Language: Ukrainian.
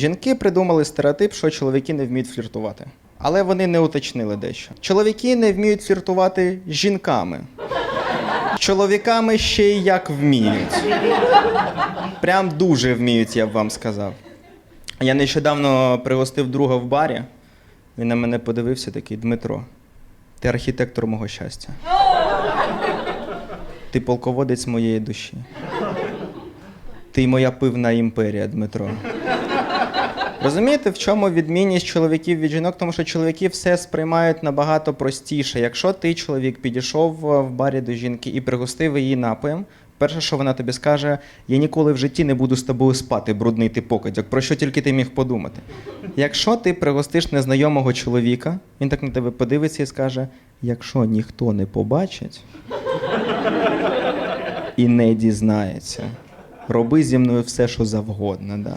Жінки придумали стереотип, що чоловіки не вміють фліртувати. Але вони не уточнили дещо. Чоловіки не вміють фліртувати з жінками. Чоловіками ще й як вміють. Прям дуже вміють, я б вам сказав. Я нещодавно пригостив друга в барі. Він на мене подивився такий Дмитро. Ти архітектор мого щастя. Ти полководець моєї душі. Ти моя пивна імперія, Дмитро. Розумієте, в чому відмінність чоловіків від жінок? Тому що чоловіки все сприймають набагато простіше. Якщо ти, чоловік, підійшов е, в барі до жінки і пригостив її напоєм, перше, що вона тобі скаже, я ніколи в житті не буду з тобою спати, брудний ти покидьок. Про що тільки ти міг подумати? Якщо ти пригостиш незнайомого чоловіка, він так на тебе подивиться і скаже: якщо ніхто не побачить і не дізнається, роби зі мною все, що завгодно. Да.